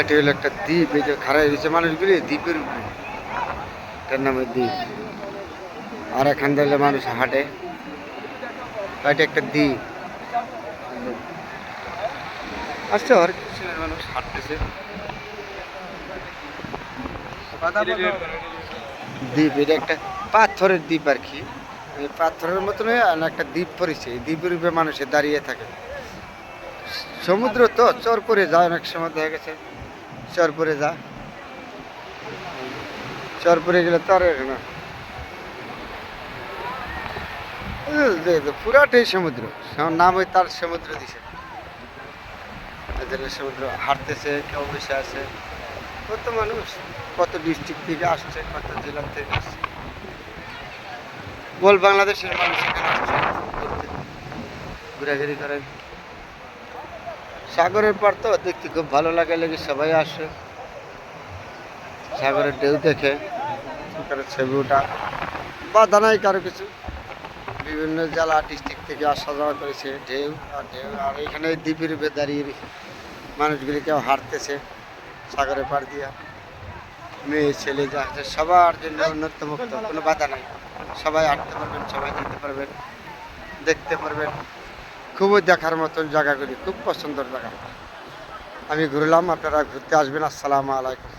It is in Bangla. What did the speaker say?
এটা হলো একটা দ্বীপ, এই যে খাড়াই রয়েছে মানুষগুলি দ্বীপের উপরে। এটার নামে দ্বীপ। আর এখান থেকে মানুষ হাঁটে। এটা একটা দ্বীপ। আসছে আর মানুষ হাঁটতেছে। দ্বীপ, এটা একটা পাথরের দ্বীপ আর কি। পাথরের মতন একটা দ্বীপ পড়েছে দ্বীপের উপরে মানুষে দাঁড়িয়ে থাকে। সমুদ্র তো চর করে যায়, অনেক সময় দেখা গেছে। চর পরে যা। চর পরে গেলে তো আর পুরাটাই সমুদ্র। নাম ওই তার সমুদ্র দিছে। সমুদ্র হাঁটতেছে, কেউ বসে আছে। কত মানুষ, কত ডিস্ট্রিক্ট থেকে আসছে, কত জেলা থেকে আসছে। বল বাংলাদেশের মানুষ এখানে আসছে। ঘোরাঘুরি করে সাগরের পার তো, দেখতে খুব ভালো লাগে, লেগে সবাই আসে। সাগরের ঢেউ দেখে ছবি ওঠা বাধা নাই কারও কিছু। বিভিন্ন জেলা ডিস্ট্রিক্ট থেকে আসা যাওয়া করেছে, ঢেউ আর ঢেউ। আর এখানে দ্বীপের উপরে দাঁড়িয়ে মানুষগুলি কেউ হাঁটতেছে সাগরের পার দিয়া। মেয়ে, ছেলে যা আছে, সবার জন্য উন্নত মুক্ত কোনো বাধা নাই। সবাই হাঁটতে পারবেন, সবাই যেতে পারবেন, দেখতে পারবেন। খুবই দেখার মতন জায়গাগুলি খুব পছন্দের জায়গা। আমি ঘুরলাম আপনারা ঘুরতে আসবেন। আসসালামু আলাইকুম।